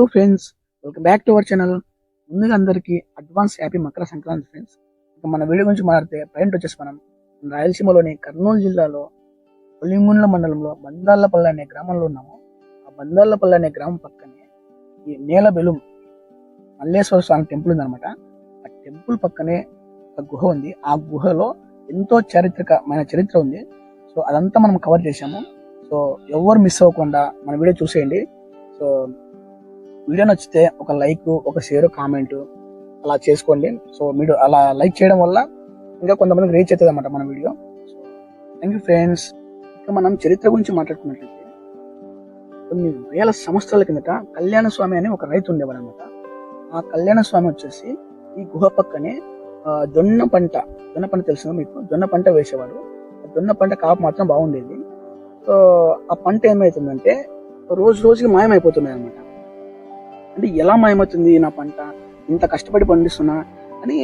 Hello friends welcome back to our channel ముందుగా అందరికీ advance happy Makar Sankranti friends ఇక మన వీడియో గురించి మాట్లాడితే ప్రజెంట్ వచ్చేసి మనం రాయలసీమలోని కర్నూలు జిల్లాలో పులింగుండ్ల మండలంలో బందాళ్ళపల్లి అనే గ్రామంలో ఉన్నాము. ఆ బందాళ్ళపల్లి అనే గ్రామం పక్కనే ఈ నేల బెలుం మల్లేశ్వర స్వామి టెంపుల్ ఉందన్నమాట. ఆ టెంపుల్ పక్కనే ఒక గుహ ఉంది. ఆ గుహలో ఎంతో చారిత్రకమైన చరిత్ర ఉంది. సో అదంతా మనం కవర్ చేశాము. సో ఎవరు మిస్ అవ్వకుండా మన వీడియో చూసేయండి. సో వీడియో నచ్చితే ఒక లైక్ ఒక షేర్ కామెంట్ అలా చేసుకోండి. సో మీరు అలా లైక్ చేయడం వల్ల ఇంకా కొంతమందికి రీచ్ అవుతుంది అనమాట మన వీడియో. థ్యాంక్ యూ ఫ్రెండ్స్ ఇంకా మనం చరిత్ర గురించి మాట్లాడుకున్నట్లయితే కొన్ని వేల సంవత్సరాల కిందట కళ్యాణ స్వామి అని ఒక రైతు ఉండేవాడు అనమాట ఆ కళ్యాణ స్వామి వచ్చేసి ఈ గుహ పక్కనే జొన్న పంట జొన్న పంట తెలుసు మీకు? జొన్న పంట వేసేవాడు. ఆ జొన్న పంట కాపు మాత్రం బాగుండేది. సో ఆ పంట ఏమవుతుందంటే రోజు రోజుకి మాయమైపోతున్నాయి అనమాట అంటే ఎలా మాయమవుతుంది నా పంట? ఇంత కష్టపడి పండిస్తున్నా అని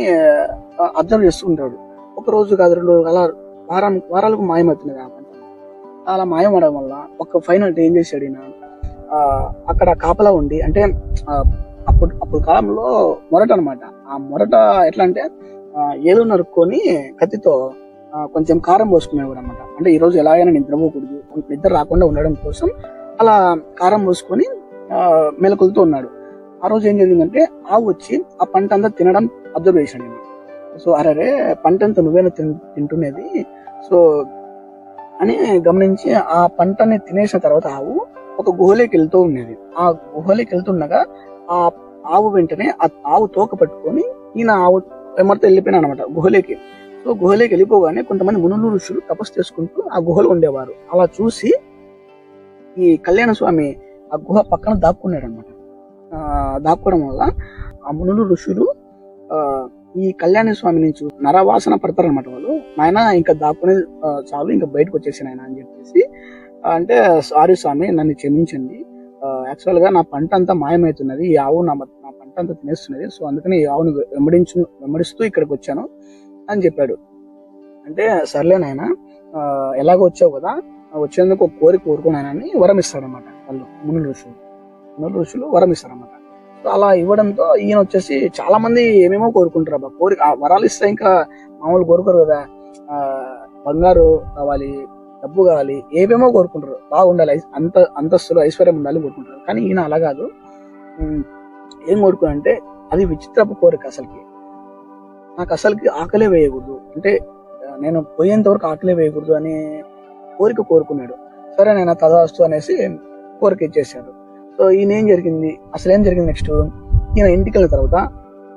అబ్జర్వ్ చేస్తుంటాడు. ఒక రోజు కాదు రెండు రోజులు అలా వారం వారాలకు మాయమవుతున్నది ఆ పంట. అలా మాయమవడం వల్ల ఒక ఫైనల్ ఏం చేశాడు ఈయన? అక్కడ కాపలా ఉండి అంటే అప్పుడు అప్పుడు కాలంలో మొరట అనమాట ఆ మొరట ఎట్లా అంటే ఏదో నరుక్కొని కత్తితో కొంచెం కారం పోసుకునేవాడు అనమాట అంటే ఈరోజు ఎలాగైనా నిద్రపోకూడదు నిద్ర రాకుండా ఉండడం కోసం అలా కారం పోసుకొని మెలకులతో ఉన్నాడు. ఆ రోజు ఏం జరిగిందంటే ఆవు వచ్చి ఆ పంట అంతా తినడం అబ్జర్వ్ చేశాను నేను సో అరే పంట అంతా నువ్వేనా తింటున్నది? సో అని గమనించి ఆ పంటని తినేసిన తర్వాత ఆవు ఒక గుహలోకి వెళ్తూ ఉండేది ఆ గుహలోకి వెళ్తుండగా ఆ ఆవు వెంటనే ఆ ఆవు తోక పట్టుకొని ఈయన ఆవు వెంబడితో వెళ్ళిపోయినా అనమాట గుహలోకి. సో గుహలోకి వెళ్ళిపోగానే కొంతమంది మునులు ఋషులు తపస్సు చేసుకుంటూ ఆ గుహలో ఉండేవారు. అలా చూసి ఈ కళ్యాణ స్వామి ఆ గుహ పక్కన దాక్కున్నాడు అనమాట దాక్కోవడం వల్ల ఆ మునులు ఋషులు ఈ కళ్యాణ స్వామి నుంచి నరవాసన పడతారు అనమాట వాళ్ళు. నాయన ఇంకా దాక్కునే చాలు ఇంకా బయటకు వచ్చేసాను ఆయన అని చెప్పేసి అంటే సారీ స్వామి నన్ను క్షమించండి. యాక్చువల్గా నా పంట అంతా మాయమవుతున్నది ఈ ఆవు నా నా పంట అంతా తినేస్తున్నది. సో అందుకని ఈ ఆవును వెంబడించు వెంబడిస్తూ ఇక్కడికి వచ్చాను అని చెప్పాడు. అంటే సర్లే నాయన ఎలాగో వచ్చావు కదా వచ్చేందుకు ఒక కోరిక కోరుకున్నానని వరం ఇస్తాడనమాట వాళ్ళు మునులు ఋషులు. మునులు ఋషులు వరం ఇస్తారన్నమాట సో అలా ఇవ్వడంతో ఈయన వచ్చేసి చాలా మంది ఏమేమో కోరుకుంటారు అబ్బా. కోరిక ఆ వరాలు ఇస్తే ఇంకా మామూలు కోరుకోరు కదా. బంగారు కావాలి డబ్బు కావాలి ఏమేమో కోరుకుంటారు. బాగుండాలి ఐ- అంత అంతస్తులు ఐశ్వర్యం ఉండాలి కోరుకుంటారు. కానీ ఈయన అలా కాదు. ఏం కోరుకున్నారంటే అది విచిత్రపు కోరిక అసలుకి. నాకు అసలుకి ఆకలే వేయకూడదు. అంటే నేను పోయేంత వరకు ఆకలే వేయకూడదు అనే కోరిక కోరుకున్నాడు. సరే నేను తదాస్తు అనేసి కోరిక ఇచ్చేసాడు సో ఈయన ఏం జరిగింది? అసలు ఏం జరిగింది నెక్స్ట్ ఈయన ఇంటికి వెళ్ళిన తర్వాత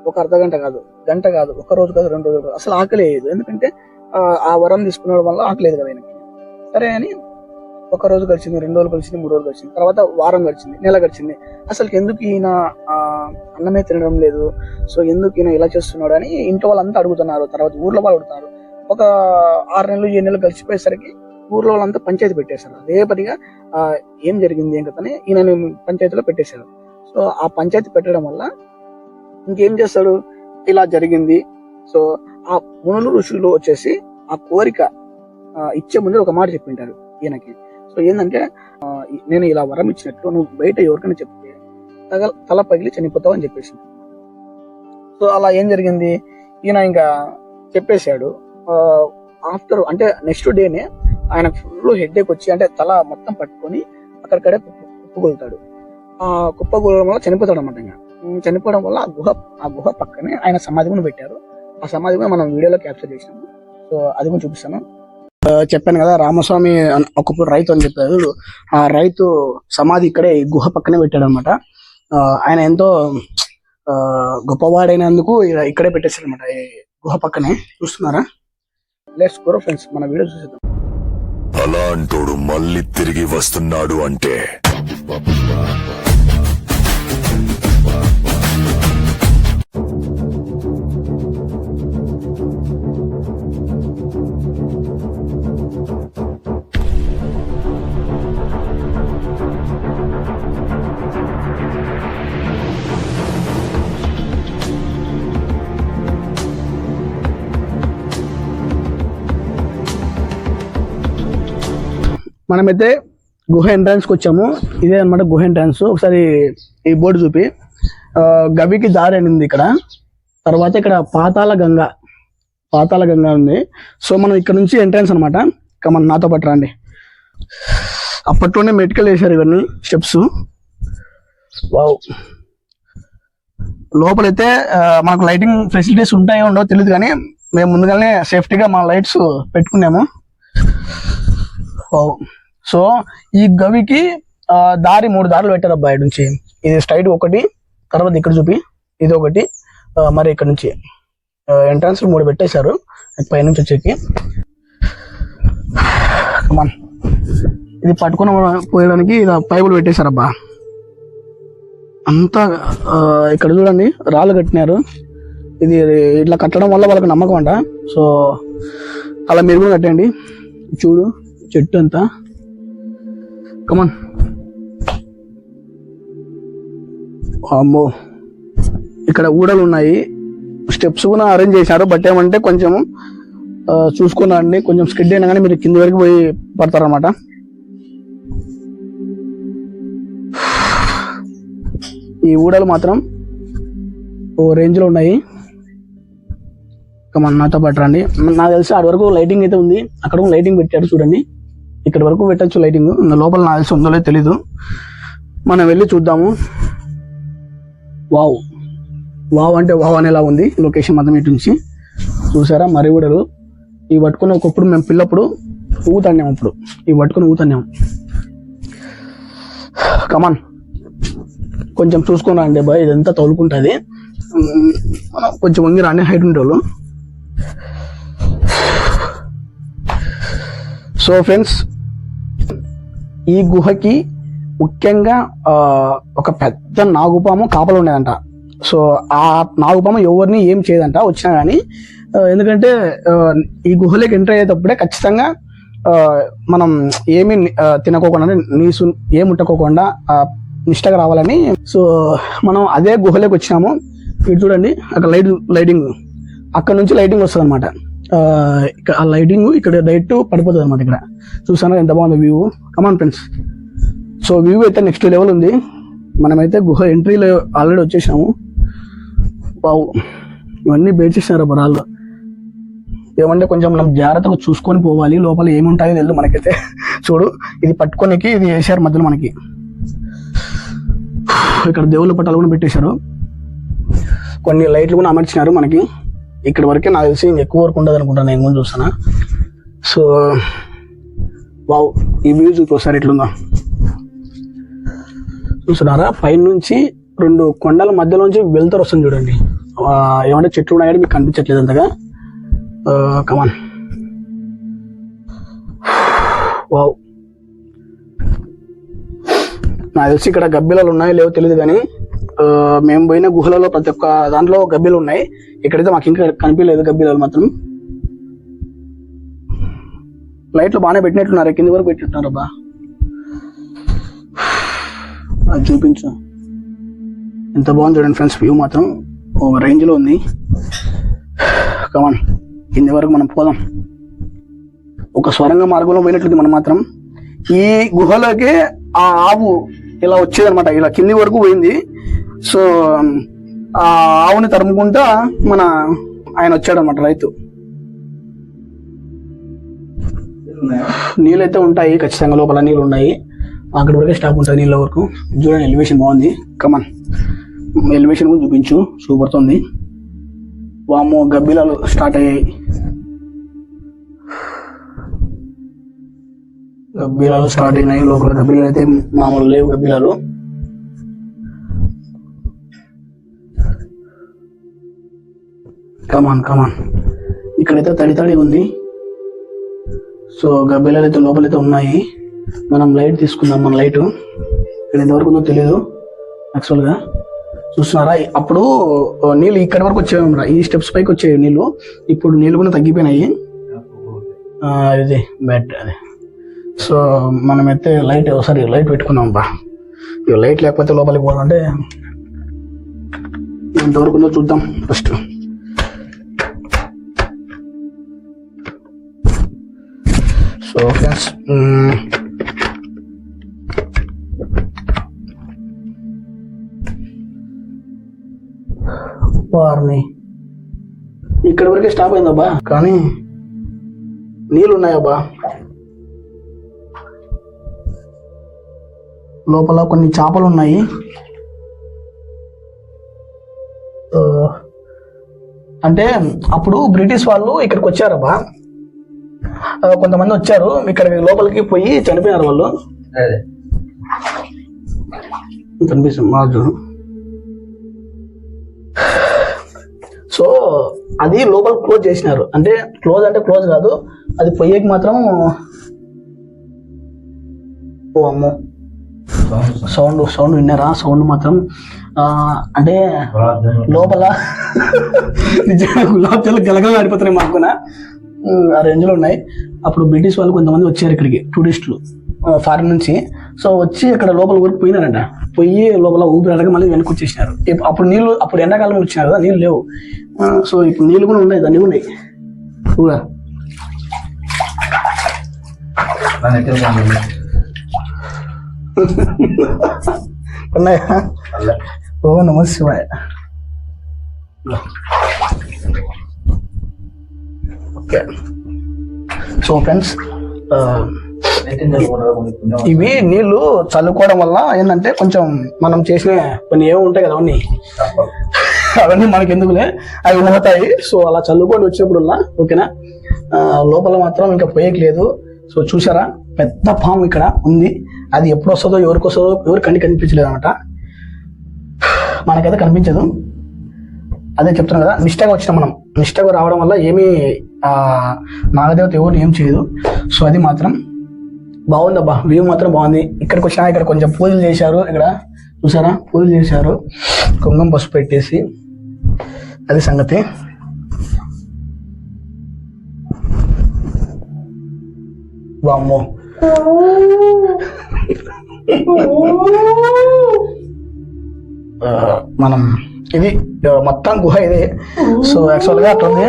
ఒక అర్ధ గంట కాదు గంట కాదు ఒక రోజు కాదు రెండు రోజులు కాదు అసలు ఆకలి వేయదు ఎందుకంటే ఆ, వరం తీసుకునడం వల్ల ఆకలేదు కదా ఆయనకి సరే అని ఒక రోజు గడిచింది రెండు రోజులు గడిచింది మూడు రోజులు గడిచింది తర్వాత వారం గడిచింది నెల గడిచింది. అసలు ఎందుకు ఈయన అన్నమే తినడం లేదు? సో ఎందుకు ఈయన ఇలా చేస్తున్నాడు అని ఇంట్లో వాళ్ళంతా అడుగుతున్నారు. తర్వాత ఊర్లో వాళ్ళు అడుగుతున్నారు ఒక ఆరు నెలలు ఏడు నెలలు గడిచిపోయేసరికి ఊర్లో వాళ్ళంతా పంచాయతీ పెట్టేశారు. అదే పనిగా ఏం జరిగింది ఏం కథని ఈయన పంచాయతీలో పెట్టేశాడు సో ఆ పంచాయతీ పెట్టడం వల్ల ఇంకేం చేస్తాడు? ఇలా జరిగింది. సో ఆ మునులు ఋషులు వచ్చేసి ఆ కోరిక ఇచ్చే ముందు ఒక మాట చెప్పింటారు ఈయనకి. సో ఏంటంటే నేను ఇలా వరం ఇచ్చినట్టు నువ్వు బయట ఎవరికైనా చెప్తే తగల తల పగిలి చనిపోతావు అని చెప్పేసి. సో అలా ఏం జరిగింది? ఈయన ఇంకా చెప్పేశాడు. ఆఫ్టర్ అంటే నెక్స్ట్ డేనే ఆయన ఫుల్ హెడ్ వచ్చి అంటే తల మొత్తం పట్టుకొని అక్కడికడే కుప్ప- కుప్పగొలుతాడు ఆ కుప్పగొలడం వల్ల చనిపోతాడు అనమాట ఇంకా. చనిపోవడం వల్ల ఆ గుహ ఆ గుహ పక్కనే ఆయన సమాధి కూడా పెట్టారు. ఆ సమాధి కూడా మనం వీడియోలో క్యాప్చర్ చేసినాము. సో అది కూడా చూపిస్తాను. ఆ, చెప్పాను కదా రామస్వామి ఒకప్పుడు రైతు అని చెప్పారు. ఆ రైతు సమాధి ఇక్కడే గుహ పక్కనే పెట్టాడు అనమాట ఆయన ఎంతో ఆ, గొప్పవాడైనందుకు ఇక్కడే పెట్టేశారు అనమాట ఈ గుహ పక్కనే. చూస్తున్నారా? లెట్స్ గో ఫ్రెండ్స్ మన వీడియో చూసేద్దాం. అలాంటోడు మళ్ళీ తిరిగి వస్తున్నాడు అంటే. మనమైతే గుహ ఎంట్రన్స్కి వచ్చాము. ఇదే అన్నమాట గుహ ఎంట్రన్స్ ఒకసారి ఈ బోర్డు చూపి. గవికి దారి అని ఉంది ఇక్కడ. తర్వాత ఇక్కడ పాతాల గంగ. పాతాల గంగ ఉంది. సో మనం ఇక్కడ నుంచి ఎంట్రన్స్ అనమాట ఇక మనం నాతో పాటు రండి. అప్పట్లోనే మెడికల్ వేశారు ఇవన్నీ స్టెప్స్ వావ్. లోపలైతే మనకు లైటింగ్ ఫెసిలిటీస్ ఉంటాయో ఉండవో తెలియదు కానీ మేము ముందుగానే సేఫ్టీగా మా లైట్స్ పెట్టుకున్నాము. వావ్. సో ఈ గవికి దారి మూడు దారులు పెట్టారు అబ్బాయి నుంచి. ఇది స్ట్రైట్ ఒకటి తర్వాత ఇక్కడ చూపి ఇది ఒకటి మరి ఇక్కడ నుంచి. ఎంట్రన్స్ మూడు పెట్టేశారు. పైనుంచి వచ్చేకి. ఇది పట్టుకుని పోయడానికి ఇలా పైపులు పెట్టేశారు అబ్బా. అంతా ఇక్కడ చూడండి రాళ్ళు కట్టినారు. ఇది ఇట్లా కట్టడం వల్ల వాళ్ళకి నమ్మకం అంట. సో అలా మీరు కూడా కట్టండి చూడు చెట్టు అంతా. కమన్ అమ్మో. ఇక్కడ ఊడలు ఉన్నాయి. స్టెప్స్ కూడా అరేంజ్ చేశారు బట్ ఏమంటే కొంచెం చూసుకున్నాండి. కొంచెం స్కిడ్ అయినా కానీ మీరు కింద వరకు పోయి పడతారనమాట ఈ ఊడలు మాత్రం ఓ రేంజ్లో ఉన్నాయి. ఇక మన నాతో పాటు రండి. నాకు తెలిసి అటు వరకు లైటింగ్ అయితే ఉంది. అక్కడ లైటింగ్ పెట్టారు చూడండి. ఇక్కడ వరకు పెట్టచ్చు లైటింగ్ లోపల నా తెలిసి ఉందో తెలీదు. మనం వెళ్ళి చూద్దాము. వావ్. వావ్ అంటే వావ్ అనేలా ఉంది. లొకేషన్ మొత్తం ఇటు నుంచి. చూసారా? మరి కూడా ఇవి పట్టుకుని ఒకప్పుడు మేము పిల్లప్పుడు ఊతన్నాం ఇప్పుడు ఇవి పట్టుకుని ఊతన్నాం కమాన్ కొంచెం చూసుకుని రండి బాయ్ ఇదంతా తోలుకుంటుంది మనం కొంచెం వంగి రాని హైట్ ఉండేవాళ్ళు. సో ఫ్రెండ్స్ ఈ గుహకి ముఖ్యంగా ఒక పెద్ద నాగుపాము కాపలు ఉండేదంట. సో ఆ నాగుపాము ఎవరిని ఏం చేయదంట వచ్చినా కానీ ఎందుకంటే ఈ గుహలోకి ఎంటర్ అయ్యేటప్పుడే ఖచ్చితంగా మనం ఏమి తినకోకుండా నీసు ఏం ముట్టకోకుండా నిష్టగా రావాలని సో మనం అదే గుహలోకి వచ్చినాము. ఇటు చూడండి అక్కడ లైట్ లైటింగ్ అక్కడ నుంచి లైటింగ్ వస్తుంది అనమాట ఆ లైటింగ్ ఇక్కడ డైరెక్ట్ పడిపోతుంది అనమాట ఇక్కడ. చూసాను ఎంత బాగుంది view come on friends so view అయితే నెక్స్ట్ లెవెల్ ఉంది. మనమైతే గుహ ఎంట్రీలో ఆల్రెడీ వచ్చేసాము. బావు ఇవన్నీ బేచేసినారు బరాళ్ళు ఏమంటే కొంచెం మనం జాగ్రత్తగా చూసుకొని పోవాలి. లోపల ఏముంటాయో తెలియదు మనకైతే. చూడు ఇది పట్టుకోనికి ఇది వేసారు మధ్యలో మనకి. ఇక్కడ దేవుళ్ళ పట్టాలు కూడా పెట్టేశారు. కొన్ని లైట్లు కూడా అమర్చినారు మనకి. ఇక్కడ వరకే నాకు తెలిసి ఎక్కువ వరకు ఉండదు అనుకుంటాను నేను కూడా చూస్తాను? సో వావ్ ఈ వ్యూ చూపి ఎట్లుందా. చూస్తున్నారా? పైన నుంచి రెండు కొండల మధ్యలోంచి వెళ్తారు వస్తుంది చూడండి. ఏమంటే చెట్లు ఉన్నాయని మీకు కనిపించట్లేదు అంతగా. Come on wow. నాకు తెలిసి ఇక్కడ గబ్బిలాలు ఉన్నాయో లేవో తెలియదు కానీ మేము పోయిన గుహలలో ప్రతి ఒక్క దాంట్లో గబ్బిలు ఉన్నాయి. ఇక్కడైతే మాకు ఇంకా కనిపించలేదు గబ్బిలాలు మాత్రం. లైట్లు బాగానే పెట్టినట్టున్నారు కింది వరకు పెట్టినట్టున్నారు బా అది చూపించు. ఎంత బాగుంది చూడండి ఫ్రెండ్స్ వ్యూ మాత్రం. ఓ రేంజ్లో ఉంది. కమాన్ కింది వరకు మనం పోదాం. ఒక స్వరంగ మార్గంలో పోయినట్లుంది మనం మాత్రం. ఈ గుహలోకి ఆ ఆవు ఇలా వచ్చేదనమాట ఇలా కింది వరకు పోయింది. సో ఆవుని తరుముకుంటా మన ఆయన వచ్చాడనమాట రైతు. నీళ్ళు అయితే ఉంటాయి ఖచ్చితంగా లోపల నీళ్ళు ఉన్నాయి. అక్కడ వరకే స్టాప్ ఉంటుంది నీళ్ళ వరకు. చూడండి ఎలివేషన్ బాగుంది. కమన్ ఎలివేషన్ కూడా చూపించు. చూపడుతుంది వాము గబ్బిలాలు స్టార్ట్ అయ్యాయి. గబ్బిలాలు స్టార్ట్ అయినాయి. లోపల గబ్బిలాలు అయితే మామూలు లేవు గబ్బిలాలు. కమాన్ కమాన్ ఇక్కడైతే తడి తడి ఉంది. సో గబ్బిలాలు అయితే లోపలైతే ఉన్నాయి. మనం లైట్ తీసుకుందాం మన లైట్ ఇక్కడ ఎంతవరకు ఉందో తెలియదు యాక్చువల్గా చూస్తున్నారా? అప్పుడు నీళ్ళు ఇక్కడి వరకు వచ్చేవి ఈ స్టెప్స్ పైకి వచ్చేవి నీళ్ళు. ఇప్పుడు నీళ్ళు కూడా తగ్గిపోయినాయి. ఇది బెడ్ అది. సో మనమైతే లైట్ ఒకసారి లైట్ పెట్టుకున్నాం బా. ఇక లైట్ లేకపోతే లోపలికి పోవాలంటే ఎంతవరకు ఉందో చూద్దాం ఫస్ట్ వారిని ఇక్కడ వరకే స్టాప్ అయిందబ్బా కానీ నీళ్ళు ఉన్నాయబ్బా లోపల కొన్ని చేపలు ఉన్నాయి అంటే అప్పుడు బ్రిటిష్ వాళ్ళు ఇక్కడికి వచ్చారబ్బా. కొంతమంది వచ్చారు. ఇక్కడ లోపలికి పోయి చనిపోయారు వాళ్ళు. కనిపిస్తుంది సో అది లోపల క్లోజ్ చేసినారు. అంటే క్లోజ్ అంటే క్లోజ్ కాదు. అది పొయ్యేకి మాత్రం ఓ అమ్మో. సౌండ్ సౌండ్ విన్నారా? సౌండ్ మాత్రం అంటే లోపల నిజంగా గులాబ్ జాములు గలగల ఆడిపోతున్నాయి మాకున ఆ రేంజ్లో ఉన్నాయి. అప్పుడు బ్రిటిష్ వాళ్ళు కొంతమంది వచ్చారు ఇక్కడికి టూరిస్టులు ఫారిన్ నుంచి. సో వచ్చి ఇక్కడ లోపల ఊరికి పోయినారంట. పోయి లోపల ఊపిరి అడగ మళ్ళీ వెనక్కి వచ్చేసినారు. అప్పుడు నీళ్ళు అప్పుడు ఎండాకాలం వచ్చినారు కదా నీళ్ళు లేవు. సో ఇప్పుడు నీళ్ళు కూడా ఉన్నాయి దాన్ని ఉన్నాయి. ఊరా? ఉన్నాయా? ఓ నమ శివాయ. ఓకే సో ఫ్రెండ్స్ ఇవి నీళ్ళు చల్లుకోవడం వల్ల ఏంటంటే కొంచెం మనం చేసిన కొన్ని ఏమి ఉంటాయి కదా అవన్నీ. అవన్నీ మనకి ఎందుకులే అవి పోతాయి సో అలా చల్లుకొని వచ్చినప్పుడల్లా ఓకేనా? లోపల మాత్రం ఇంకా పోయట్లేదు. లేదు సో చూసారా పెద్ద పాము ఇక్కడ ఉంది. అది ఎప్పుడు వస్తుందో ఎవరికి వస్తుందో ఎవరు కంటి కనిపించలేదు అనమాట. మనకైతే కనిపించదు. అదే చెప్తున్నాం కదా మిస్టేక్ వచ్చిన మనం. నిష్టగా రావడం వల్ల ఏమీ ఆ, నాగదేవత ఎవరు ఏం చేయదు. సో అది మాత్రం బాగుందబ్బా. వ్యూ మాత్రం బాగుంది. ఇక్కడికి వచ్చినా ఇక్కడ కొంచెం పూజలు చేశారు. ఇక్కడ చూసారా? పూజలు చేశారు. కుంగం పసుపు పెట్టేసి. అది సంగతి. వామ్మో. ఆ, మనం ఇది మొత్తం గుహ ఇది. సో యాక్చువల్గా అట్లా ఉంది